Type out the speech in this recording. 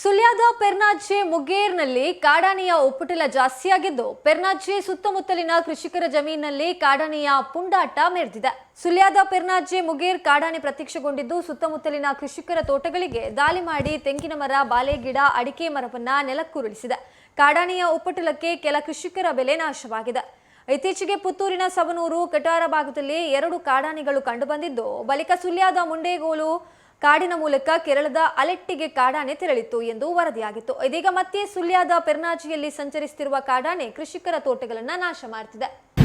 ಸುಳ್ಯದ ಪೆರ್ನಾಜೆ ಮುಗೇರ್ನಲ್ಲಿ ಕಾಡಾನೆಯ ಉಪ್ಪುಟಲ ಜಾಸ್ತಿಯಾಗಿದ್ದು ಪೆರ್ನಾಜೆ ಸುತ್ತಮುತ್ತಲಿನ ಕೃಷಿಕರ ಜಮೀನಿನಲ್ಲಿ ಕಾಡಾನೆಯ ಪುಂಡಾಟ ಮೆರೆದಿದೆ. ಸುಲ್ಯಾದ ಪೆರ್ನಾಜೆ ಮುಗೇರ್ ಕಾಡಾನೆ ಪ್ರತ್ಯಕ್ಷಗೊಂಡಿದ್ದು, ಸುತ್ತಮುತ್ತಲಿನ ಕೃಷಿಕರ ತೋಟಗಳಿಗೆ ದಾಳಿ ಮಾಡಿ ತೆಂಗಿನ ಮರ ಬಾಳೆಗಿಡ ಅಡಿಕೆ ಮರವನ್ನ ನೆಲಕ್ಕುರುಳಿಸಿದೆ. ಕಾಡಾನೆಯ ಒಪ್ಪುಟಲಕ್ಕೆ ಕೆಲ ಕೃಷಿಕರ ಬೆಲೆ ನಾಶವಾಗಿದೆ. ಇತ್ತೀಚೆಗೆ ಪುತ್ತೂರಿನ ಸವನೂರು, ಕಟಾರ ಭಾಗದಲ್ಲಿ ಎರಡು ಕಾಡಾನೆಗಳು ಕಂಡುಬಂದಿದ್ದು, ಬಳಿಕ ಸುಲ್ಯಾದ ಮುಂಡೇಗೋಲು ಕಾಡಿನ ಮೂಲಕ ಕೇರಳದ ಅಲೆಟ್ಟಿಗೆ ಕಾಡಾನೆ ತೆರಳಿತ್ತು ಎಂದು ವರದಿಯಾಗಿತ್ತು. ಇದೀಗ ಮತ್ತೆ ಸುಳ್ಯದ ಪೆರ್ನಾಜಿಯಲ್ಲಿ ಸಂಚರಿಸುತ್ತಿರುವ ಕಾಡಾನೆ ಕೃಷಿಕರ ತೋಟಗಳನ್ನು ನಾಶ ಮಾಡುತ್ತಿದೆ